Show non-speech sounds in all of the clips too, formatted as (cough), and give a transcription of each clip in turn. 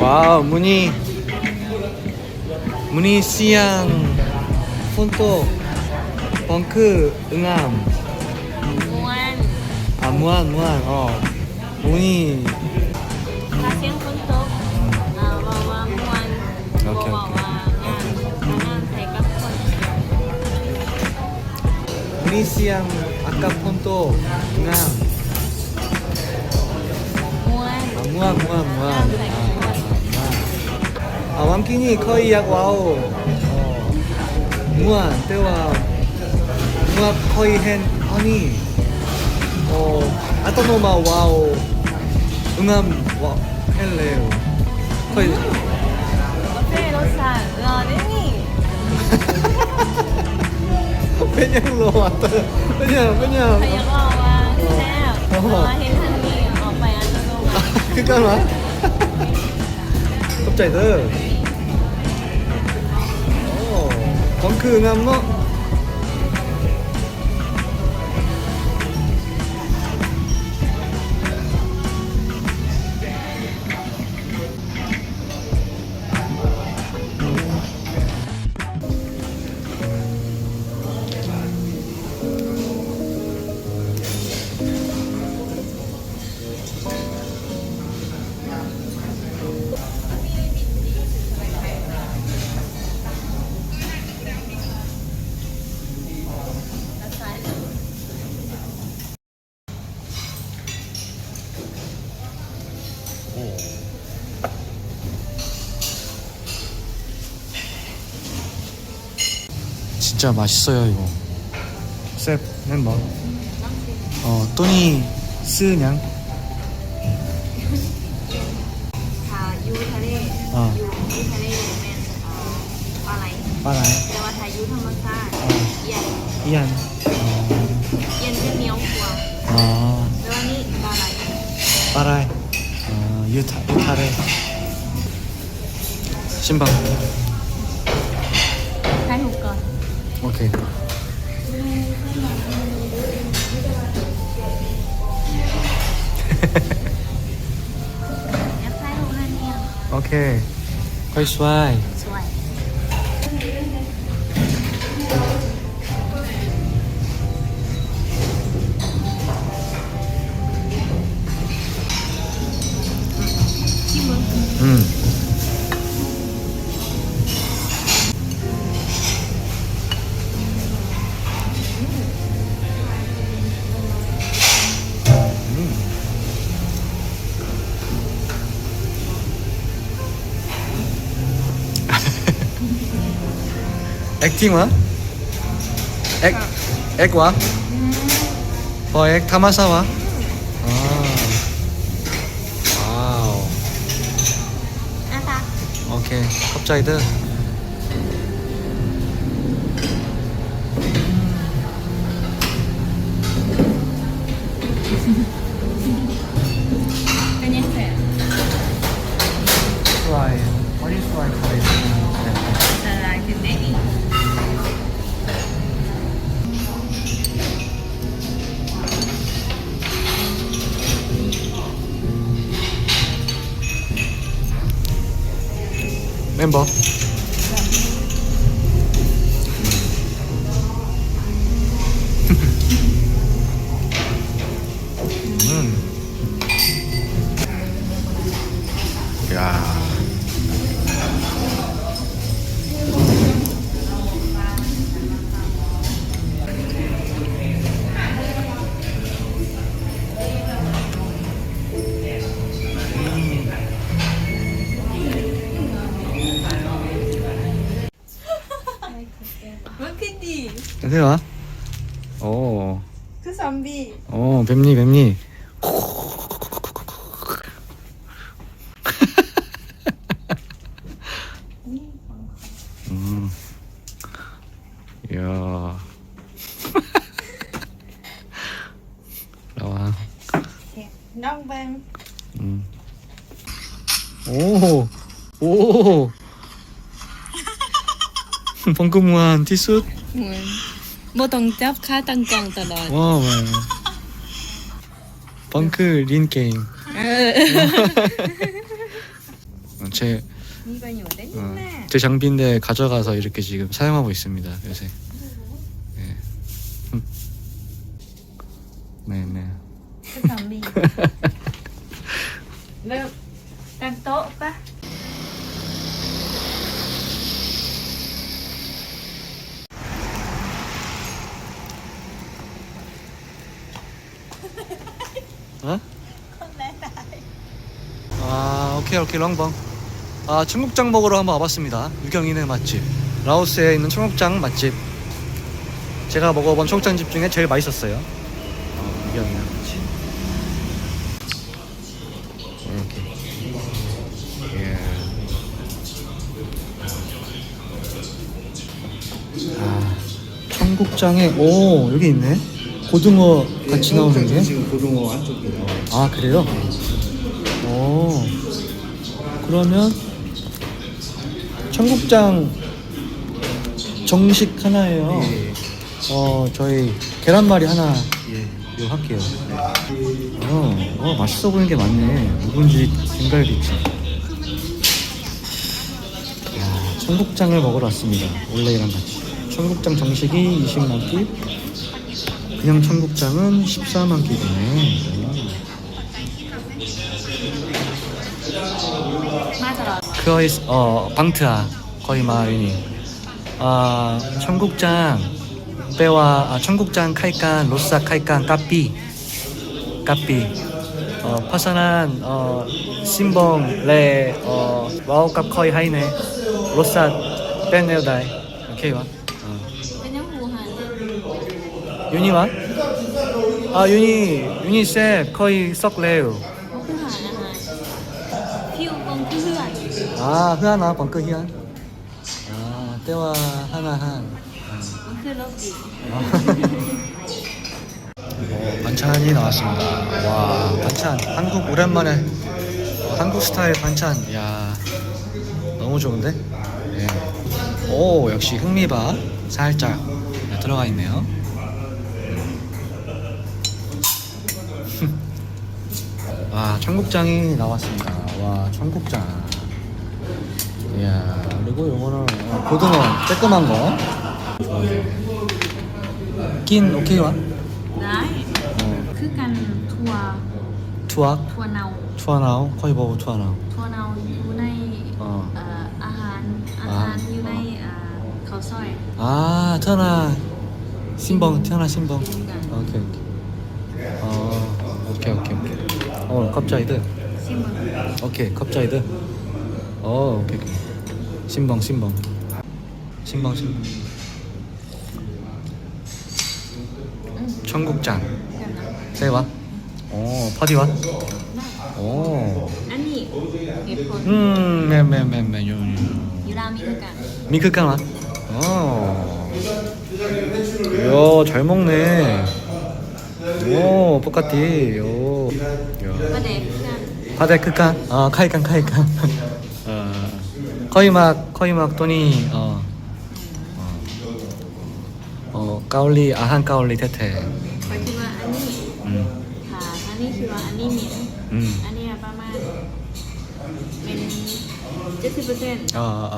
와우 문희 문희 씨양. 손톱 벙크 응암. 무한. 아 무한 무한. 어. 문이 오케이. 아까 손톱 응암. 아, 무한. 무한 무한 무한. 아 왕kin이 거의 약 와우 어, 무한 때와 무한 거의 한 아니 어 아토노마 와우 응암 와 헬레요 거의 กาแฟรสชาติรอได้นี่ 그냥 로 왔다 그냥 ใคร 그냥 อยากบอกว่าแซ่บเพราะว่าเห็นทันนี้ออกไปอัตโนมัติ 그니까만 갑자기 덩크 응암 뭐 진짜 맛있어요 이거. 셉, 는 뭐? 어, 또니 쓰냥. 빠라이. 어, 유타, 유타레. 신방. 오케이 แ (laughs) 액팅화? 액, 액화? 어액 타마사와? 아. 와우. 오케이. 갑자기 들. 멤버 세세와. 어. 그 선비. 어, 뱀니 뱀니. 음. 이야. (laughs) 나와. 낭뱀. 음. 오. 오. (laughs) 펑크무한 티스. 응. 음. บ่ต้องจับค่าตั้งกล้องตลอด 와, 와. 펑크 린 게임. เออ 음. 이거 nhiều đến 어, nè 제 장비인데 가져가서 이렇게 지금 사용하고 있습니다 요새. 네. 음. 네, 네. cái thằng đi Vâng, đang tốt quá 어? 아 오케이 오케이 롱봉 아 청국장 먹으러 한번 와봤습니다. 유경이네 맛집. 라오스에 있는 청국장 맛집. 제가 먹어본 청국장 집 중에 제일 맛있었어요. 어, 유경이네 맛집. 이렇게 예. 아, 청국장에 오 여기 있네 고등어 같이 나오는 게 지금 고등어 안쪽이 나와. 아 그래요? 오 그러면 청국장 정식 하나예요. 예, 어 저희 계란말이 하나 예. 이거 할게요. 어, 어 맛있어 보이는 게 많네. 묵은지 등갈비찜. 야, 청국장을 먹으러 왔습니다. 원래랑 같이. 청국장 정식이 20만 끼, 그냥 청국장은 14만 끼네. 맞아 거의 어 방트아 거의 마을이니. 아 청국장 빼와 아, 청국장 칼간 로사 칼간 까삐. 까삐. 어 파산한 어 신봉 레어 와우값 거의 하이네. 로사 빼내다이. 오케이 와 와? 아 윤이 쌤 거의 썩 레요 có thứ hàn là hàn phiêu con thứ hàn 아 흐하나 번크 희한 아 때와 하나한 lốt gì 어, 반찬이 나왔습니다. 와 반찬 한국 오랜만에 어, 한국 스타일 반찬. 야 너무 좋은데? 예. 오 역시 흑미밥 살짝 네, 들어가 있네요. 와 청국장이 나왔습니다. 와 청국장. 이야 그리고 요거는 어, 고등어 쬐끄만 거. 낀 오케이 와? đấy 어, 투악 thua nào 투아나오. 거의 hàn như này à, khẩu soi 아 신봉 태어나 신봉. 오케이 오케이. 어 오케이 오케이 오케이 어 컵자이드. 오케이 컵자이드. 어 오케이 오케이. 신봉 신봉 신봉 신봉 청국장. 세와. 오 퍼디와. 오 anh gì nghiệp thôi 음, 매 매 매 매 요 nhiều đau như thế cả 미크깡 와. 어. 이야, 잘 먹네. 오, 똑같이. 요. và 야. đẹp canh 바다의 크깡. 어, 카이깡, 카이깡. 어. 거의 막, 거의 막 돈이, 어. 어. 어, 까올리, 아한 까올리 테테. và khi mà anh ấy 음, ค่ะอันนี้คือว่าอันนี้เหม็น 음. อันนี้ประมาณเป็นเจ็ดสิบเปอร์เซ็นต์ 어, 어, 어.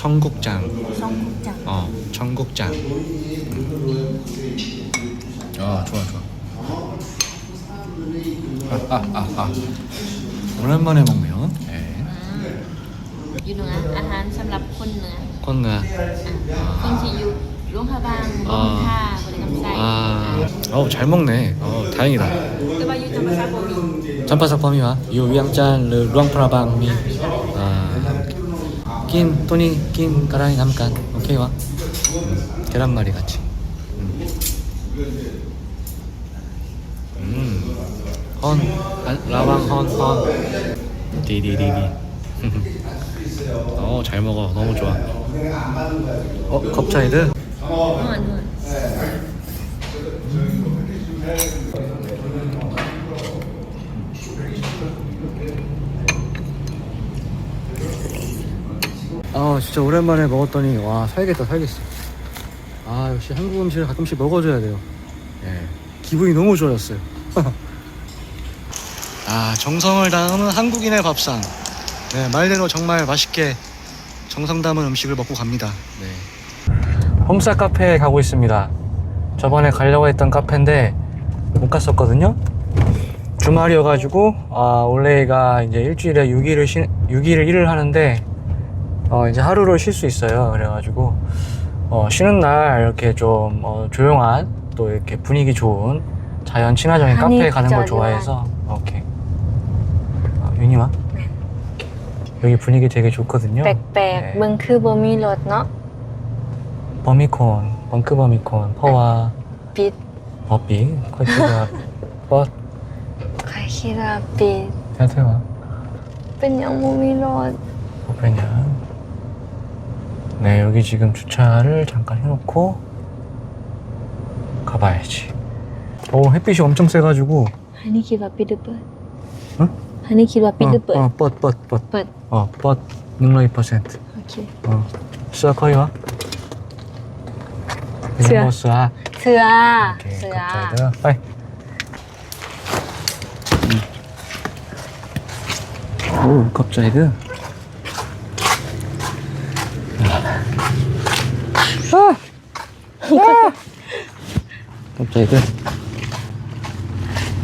청국장. ซองกุจัง 어, 청국장. 아, 좋아, 좋아. 아, 아, 아, 아. 오랜만에 먹네요. 예. อยู่เหนืออาหารสำหรับคนเหนือ 콘가. อ่ะคนที่อยู่หลวงพระบางบนท่าบริกรรมไซ 아, 어우, 잘 먹네. 어, 다행이다. แต่ว่าอยู่ธรรมศาสตร์บ่มี 전파석 범위와 요 위양짠 르 루앙프라방 미. 아, 낀 또니 낀 가라이 남간. 오케이 와. 음, 계란말이 같이. 음. 음. 헌 아, 라왕 헌 헌. 디디디디. (laughs) 어, 잘 먹어. 너무 좋아. 어, 컵차이드? ngon 아, 진짜 오랜만에 먹었더니 와, 살겠다, 살겠어. 아, 역시 한국 음식을 가끔씩 먹어줘야 돼요. 예. 기분이 너무 좋아졌어요. (laughs) 아, 정성을 다하는 한국인의 밥상. 네, 말대로 정말 맛있게 정성 담은 음식을 먹고 갑니다. 네. 홈사 카페에 가고 있습니다. 저번에 가려고 했던 카페인데 못 갔었거든요. 주말이어가지고 아, 원래가 이제 일주일에 6일을 쉬, 6일을 일을 하는데 어, 이제 하루를 쉴 수 있어요. 그래가지고 어, 쉬는 날 이렇게 좀 어, 조용한 또 이렇게 분위기 좋은 자연 친화적인 아니, 카페에 가는 걸 진짜 좋아해서 오케이. 아, 윤이와 네. 여기 분위기 되게 좋거든요. แปลก 네. ๆมึงคือบ่มีรถเนาะ 버미콘, 벙크 버미콘, 퍼와 ปิด (laughs) 버비, 컬트가 뻗, ใครคิดว่าปิด 태태와 เป็นหยังบ่มีรถ 버페냐. 네, 여기 지금 주차를 잠깐 해놓고 가봐야지. 어, 햇빛이 엄청 세가지고. 하니 기바 삐드빠. 응? 하니키바 삐드빠. 어, 어, 뻗, 뻗, 뻗. 뻗. 어, 뻗. 능라이 퍼센트. 오케이. 어, 시작하여. 그냥 뭐 쏴. 스아. 스아. 빨리. 오, 갑자기. 깜짝이야.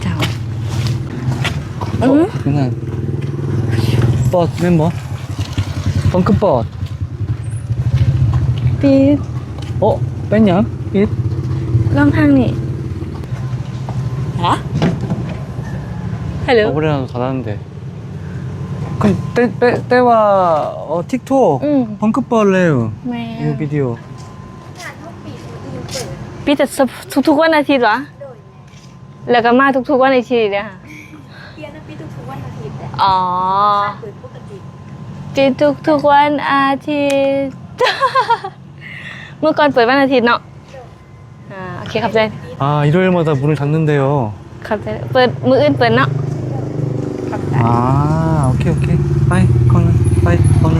자. 어, 응? 그냥. 버 멤버. 펑크버. 빛. 어, 뺐냐? 빛. 깜팡이. 아? 헬로. 어버리랑 가다는데. 그때 때와 어, 틱톡, 응. 펑크버 레우. 네. 이 비디오. ปิดแต่ทุกๆวันอาทิตย์วะแล้วก็มาทุกๆวันอาทิตย์เนี่ยค่ะ เปียนะปีทุกๆวันอาทิตย์แต่ อ๋อ เปิดปกติ ปิดทุกๆวันอาทิตย์ เมื่อก่อนเปิดวันอาทิตย์เนาะอ่าโอเคขับใจ 아 일요일마다 문을 닫는데요 ขับใจเปิดมืออื่นเปิดเนาะ 아 오케이 오케이 빠이 건우 빠이 건우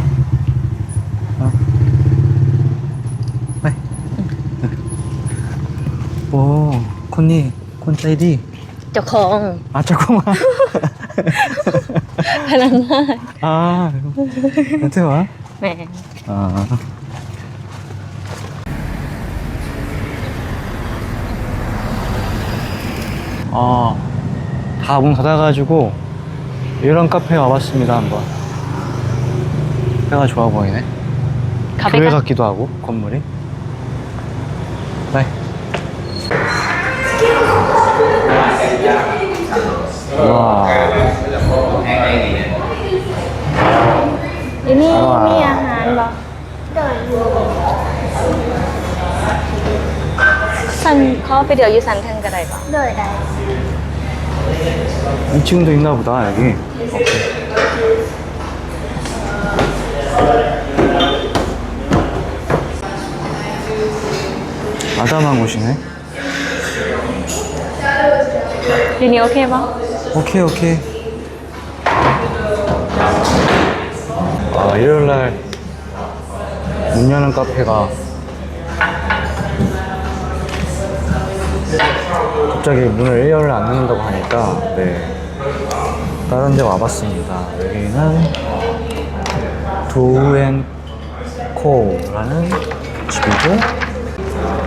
오 콘니 콘짜이디 เจ้าของ 아 잠깐만 พนักงาน (laughs) 아 여태와 แหม 아. 아, 다 문 닫아가지고 이런 카페에 와봤습니다 한번. 회가 좋아 보이네. ขับไป 교회 กัน 같기도 하고 건물이. 네. 와. ที่นี่มีอาหารบ่สันเขาไปเดี๋ยวอยู่สันเทิงก็ได้บ่ โดยใด 2층도 있나 보다 여기. 오케이. 아담한 곳이네. อยู่นี่โอเคบ่ 오케이 오케이. 아 일요일 날 문 여는 카페가 갑자기 문을 일요일 안 열는다고 하니까 네 다른 데 와봤습니다. 여기는 도앤코라는 집이고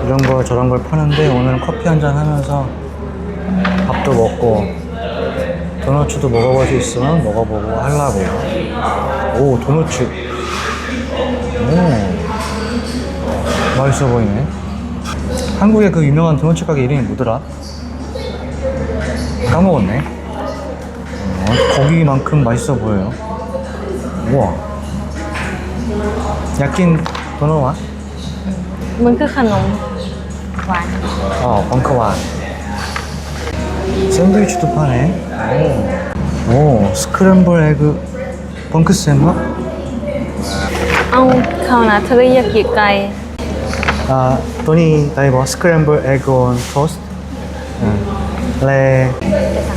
이런 걸 저런 걸 파는데 오늘은 커피 한 잔 하면서 밥도 먹고 도너츠도 먹어볼 수 있으면 먹어보고 하려고요. 오, 도너츠. 오, 맛있어 보이네. 한국의 그 유명한 도너츠 가게 이름이 뭐더라? 까먹었네. 어, 거기만큼 맛있어 보여요. 우와. 야낀 도너와? มันคือขนมหวาน 어, 벙커와. 샌드위치도 파네. 오, 오 스크램블 에그 펑크 샌마? 뭐? 아우, 카우나 테리야키 까이. 아, 돈이 다이버 스크램블 에그 온 토스트. 레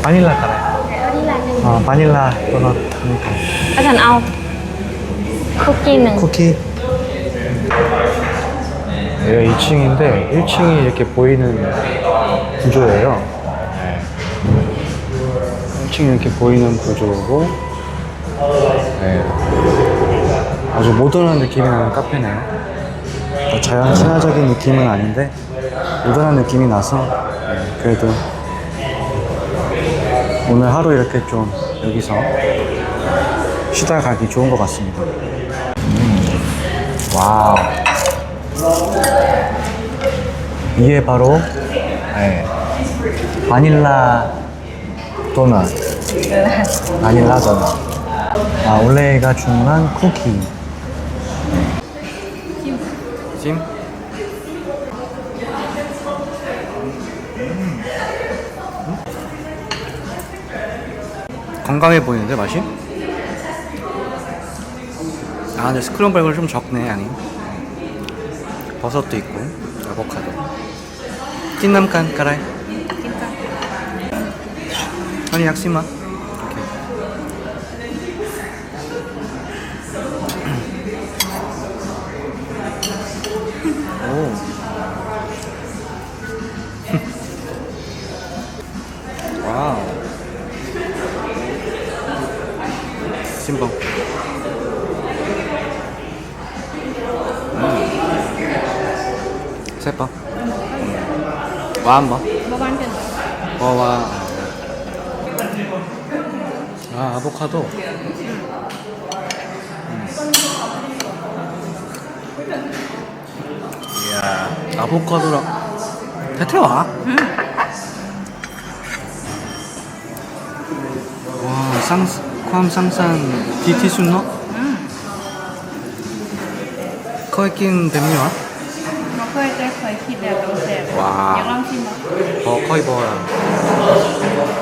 바닐라 카레. 어, 바닐라 도넛. 아잔 아우. 쿠키는 쿠키. 여기가 2층인데 1층이 이렇게 보이는 구조예요. 1층이 이렇게 보이는 구조고 네. 아주 모던한 느낌이 나는 카페네요. 뭐 자연 친화적인 느낌은 아닌데 모던한 느낌이 나서 네, 그래도 오늘 하루 이렇게 좀 여기서 쉬다 가기 좋은 것 같습니다. 와우. 이게 바로 네, 바닐라 도넛. 바닐라 도넛. 아, 올레가 주문한 쿠키. 찜? 건강해 보이는데 맛이? 아 근데 스크럼블은 좀 적네 양이 버섯도 있고 아보카도 찐남간 까라이 아니 약심아 음. 음. 와, 한번. 먹어야 된다. 와와. 어, 아 아보카도 이야 아보카도랑 태태와 와 쌍, ความ 쌍쌍 디티 순노 거의 낀 뱀니와 เราเคยได้เคยคิดแบบต้องแซ่บ ว้าว อยากลองชิมไหม 어 거의 뭐야 로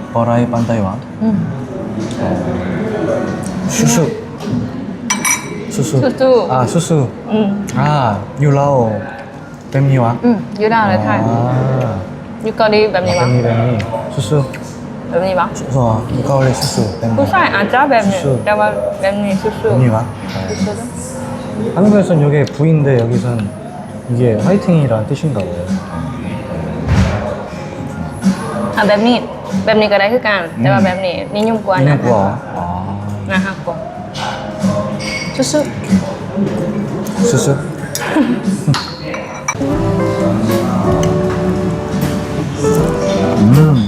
버라이 반다이완. 음. 수수. 수수. 수수. 아 수수. 음. 아 유라오 뱀미와. 음. 유라오를 타 네 아. 육거리 뱀미와. 뱀미 뱀미 수수. 뱀미와. 수수. 육거리 수수 뱀미. 부산 아자 뱀미. 수수. 뱀미 수수. 뱀미와. 수수. 한국에선 이게 부인데 여기선 이게 화이팅이라는 뜻인가 봐요. 아 뱀미. แบบนี้ก็ได้คือกันแต่ว่าแบบนี้นิยมกว่านะนี่นะฮะกว่าชุสุชุสุอืม